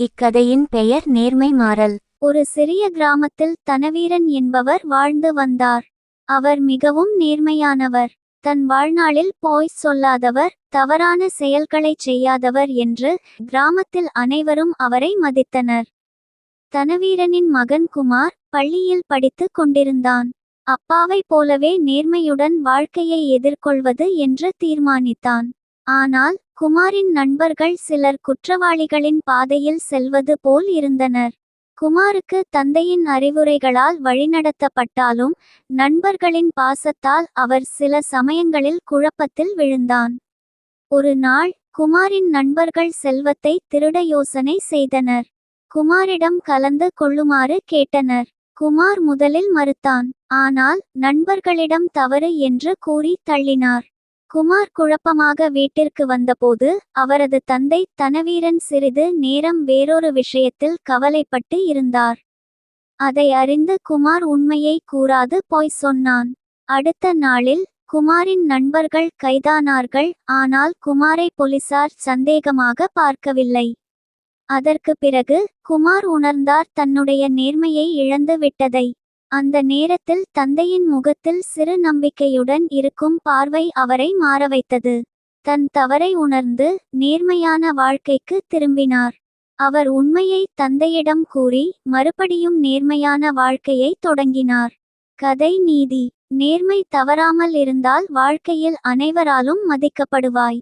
இக்கதையின் பெயர் நேர்மை மாறல். ஒரு சிறிய கிராமத்தில் தனவீரன் என்பவர் வாழ்ந்து வந்தார். அவர் மிகவும் நேர்மையானவர். தன் வாழ்நாளில் போய் சொல்லாதவர் தவறான செயல்களைச் செய்யாதவர் என்று கிராமத்தில் அனைவரும் அவரை மதித்தனர். தனவீரனின் மகன் குமார் பள்ளியில் படித்துக் கொண்டிருந்தான். அப்பாவைப் போலவே நேர்மையுடன் வாழ்க்கையை எதிர்கொள்வது என்று தீர்மானித்தான். ஆனால் குமாரின் நண்பர்கள் சிலர் குற்றவாளிகளின் பாதையில் செல்வது போல் இருந்தனர். குமாருக்கு தந்தையின் அறிவுரைகளால் வழிநடத்தப்பட்டாலும் நண்பர்களின் பாசத்தால் அவர் சில சமயங்களில் குழப்பத்தில் விழுந்தான். ஒரு நாள் குமாரின் நண்பர்கள் செல்வத்தை திருட யோசனை செய்தனர். குமாரிடம் கலந்து கொள்ளுமாறு கேட்டனர். குமார் முதலில் மறுத்தான் ஆனால் நண்பர்களிடம் தவறு என்று கூறி தள்ளினார். குமார் குழப்பமாக வீட்டிற்கு வந்தபோது அவரது தந்தை தனவீரன் சிறிது நேரம் வேறொரு விஷயத்தில் கவலைப்பட்டு இருந்தார். அதை அறிந்து குமார் உண்மையை கூறாது போய் சொன்னான். அடுத்த நாளில் குமாரின் நண்பர்கள் கைதானார்கள் ஆனால் குமாரை போலீசார் சந்தேகமாக பார்க்கவில்லை. அதற்கு பிறகு குமார் உணர்ந்தார் தன்னுடைய நேர்மையை இழந்து விட்டதை அந்த நேரத்தில் தந்தையின் முகத்தில் சிறு நம்பிக்கையுடன் இருக்கும் பார்வை அவரை மாறவைத்தது. தன் தவறை உணர்ந்து நேர்மையான வாழ்க்கைக்கு திரும்பினார். அவர் உண்மையை தந்தையிடம் கூறி மறுபடியும் நேர்மையான வாழ்க்கையை தொடங்கினார். கதை நீதி. நேர்மை தவறாமல் இருந்தால் வாழ்க்கையில் அனைவராலும் மதிக்கப்படுவாய்.